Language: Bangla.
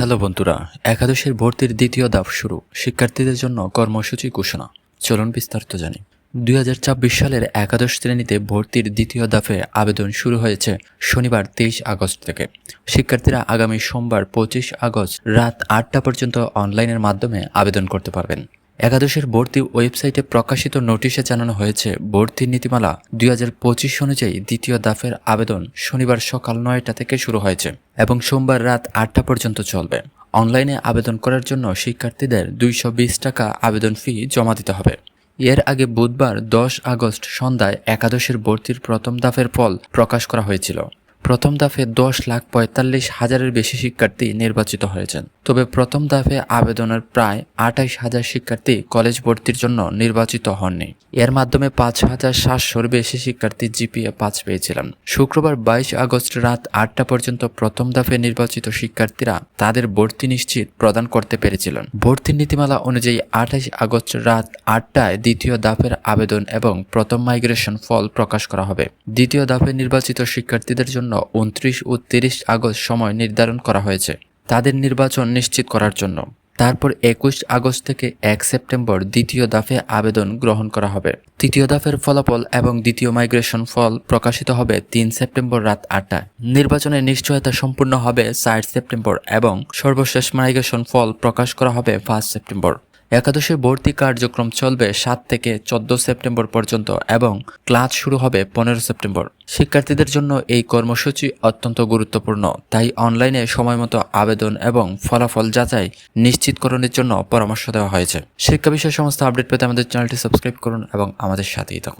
হ্যালো বন্ধুরা, একাদশের ভর্তির দ্বিতীয় ধাপ শুরু। শিক্ষার্থীদের জন্য কর্মসূচি ঘোষণা। চলুন বিস্তারিত জানি। দুই হাজার সালের একাদশ শ্রেণীতে ভর্তির দ্বিতীয় দাফে আবেদন শুরু হয়েছে শনিবার তেইশ আগস্ট থেকে। শিক্ষার্থীরা আগামী সোমবার পঁচিশ আগস্ট রাত আটটা পর্যন্ত অনলাইনের মাধ্যমে আবেদন করতে পারবেন। একাদশের ভর্তি ওয়েবসাইটে প্রকাশিত নোটিশে জানানো হয়েছে, ভর্তির নীতিমালা দুই হাজার পঁচিশ অনুযায়ী দ্বিতীয় দাফের আবেদন শনিবার সকাল নয়টা থেকে শুরু হয়েছে এবং সোমবার রাত আটটা পর্যন্ত চলবে। অনলাইনে আবেদন করার জন্য শিক্ষার্থীদের দুইশো বিশ টাকা আবেদন ফি জমা দিতে হবে। এর আগে বুধবার দশ আগস্ট সন্ধ্যায় একাদশের ভর্তির প্রথম দাফের ফল প্রকাশ করা হয়েছিল। প্রথম দাফে দশ লাখ পঁয়তাল্লিশ হাজারের বেশি শিক্ষার্থী নির্বাচিত হয়েছেন। তবে প্রথম দাফে আবেদনের প্রায় আঠাইশ হাজার শিক্ষার্থী কলেজ ভর্তির জন্য নির্বাচিত হননি। এর মাধ্যমে পাঁচ হাজার সাতশোর বেশি শিক্ষার্থী জিপিএ পাঁচ পেয়েছিলেন। শুক্রবার বাইশ আগস্ট রাত আটটা পর্যন্ত প্রথম দাফে নির্বাচিত শিক্ষার্থীরা তাদের ভর্তি নিশ্চিত প্রদান করতে পেরেছিলেন। ভর্তির নীতিমালা অনুযায়ী আঠাইশ আগস্ট রাত আটটায় দ্বিতীয় দাফের আবেদন এবং প্রথম মাইগ্রেশন ফল প্রকাশ করা হবে। দ্বিতীয় দাফে নির্বাচিত শিক্ষার্থীদের জন্য উনত্রিশ ও তিরিশ আগস্ট সময় নির্ধারণ করা হয়েছে তাদের নির্বাচন নিশ্চিত করার জন্য। তারপর একুশ আগস্ট থেকে এক সেপ্টেম্বর দ্বিতীয় দাফে আবেদন গ্রহণ করা হবে। তৃতীয় দাফের ফলাফল এবং দ্বিতীয় মাইগ্রেশন ফল প্রকাশিত হবে তিন সেপ্টেম্বর রাত আটটায় নির্বাচনের নিশ্চয়তা সম্পূর্ণ হবে চার সেপ্টেম্বর এবং সর্বশেষ মাইগ্রেশন ফল প্রকাশ করা হবে পাঁচ সেপ্টেম্বর। একাদশে ভর্তি কার্যক্রম চলবে সাত থেকে চোদ্দ সেপ্টেম্বর পর্যন্ত এবং ক্লাস শুরু হবে পনেরো সেপ্টেম্বর। শিক্ষার্থীদের জন্য এই কর্মসূচি অত্যন্ত গুরুত্বপূর্ণ, তাই অনলাইনে সময়মতো আবেদন এবং ফলাফল যাচাই নিশ্চিতকরণের জন্য পরামর্শ দেওয়া হয়েছে। শিক্ষা বিষয় সমস্ত আপডেট পেতে আমাদের চ্যানেলটি সাবস্ক্রাইব করুন এবং আমাদের সাথেই থাকুন।